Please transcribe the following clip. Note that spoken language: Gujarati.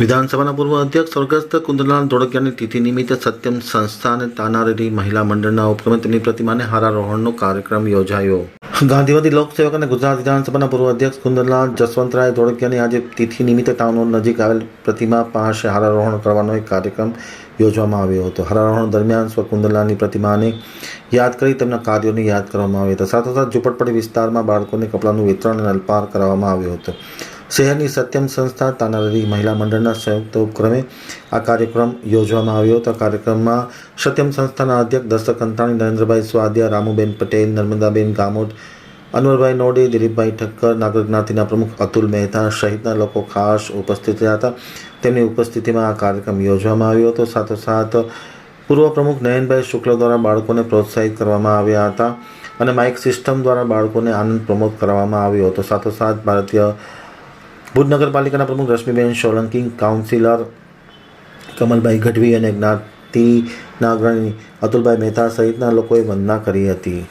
વિધાનસભાના પૂર્વ અધ્યક્ષ સ્વર્ગસ્થ કુંદલાલ ધોળકિયાની તિથિ નિમિત્તે સત્યમ સંસ્થા અને તાનારીરી મહિલા મંડળના ઉપક્રમે તેમની પ્રતિમાને હારારોહણનો કાર્યક્રમ યોજાયો. ગાંધીવાદી લોકસેવક અને ગુજરાત વિધાનસભાના પૂર્વ અધ્યક્ષ કુંદલાલ જસવંતરાય ધોળકિયાની આજે તિથિ નિમિત્તે ટાઉન નજીક આવેલ પ્રતિમા પાસે હારારોહણ કરવાનો એક કાર્યક્રમ યોજવામાં આવ્યો હતો. હારારોહણ દરમિયાન સ્વ કુંદનલાલની પ્રતિમાને યાદ કરી તેમના કાર્યોને યાદ કરવામાં આવ્યા હતા. સાથોસાથ ઝુંપડપટ્ટી વિસ્તારમાં બાળકોને કપડાનું વિતરણ અને અલ્પાર કરવામાં આવ્યો હતો. શહેરની સત્યમ સંસ્થા તાનારી મહિલા મંડળના સંયુક્ત ઉપક્રમે આ કાર્યક્રમ યોજવામાં આવ્યો હતો. કાર્યક્રમમાં સત્યમ સંસ્થાના અધ્યક્ષ દર્શક અંતાણી નરેન્દ્રભાઈ સ્વાદિયા, રામુબેન પટેલ, નર્મદાબેન ગામોટ, અનવરભાઈ નોડે, દિલીપભાઈ ઠક્કર, નાગર જ્ઞાતિના પ્રમુખ અતુલ મહેતા સહિતના લોકો ખાસ ઉપસ્થિત રહ્યા હતા. તેમની ઉપસ્થિતિમાં આ કાર્યક્રમ યોજવામાં આવ્યો હતો. સાથોસાથ પૂર્વ પ્રમુખ નયનભાઈ શુક્લ દ્વારા બાળકોને પ્રોત્સાહિત કરવામાં આવ્યા હતા અને માઇક સિસ્ટમ દ્વારા બાળકોને આનંદ પ્રમોદ કરવામાં આવ્યો હતો. સાથોસાથ ભારતીય ભુજ નગરપાલિકાના પ્રમુખ રશ્મિબેન સોલંકી, કાઉન્સિલર કમલભાઈ ગઢવી અને જ્ઞાતિના અગ્રણી અતુલભાઈ મહેતા સહિતના લોકોએ વંદના કરી હતી.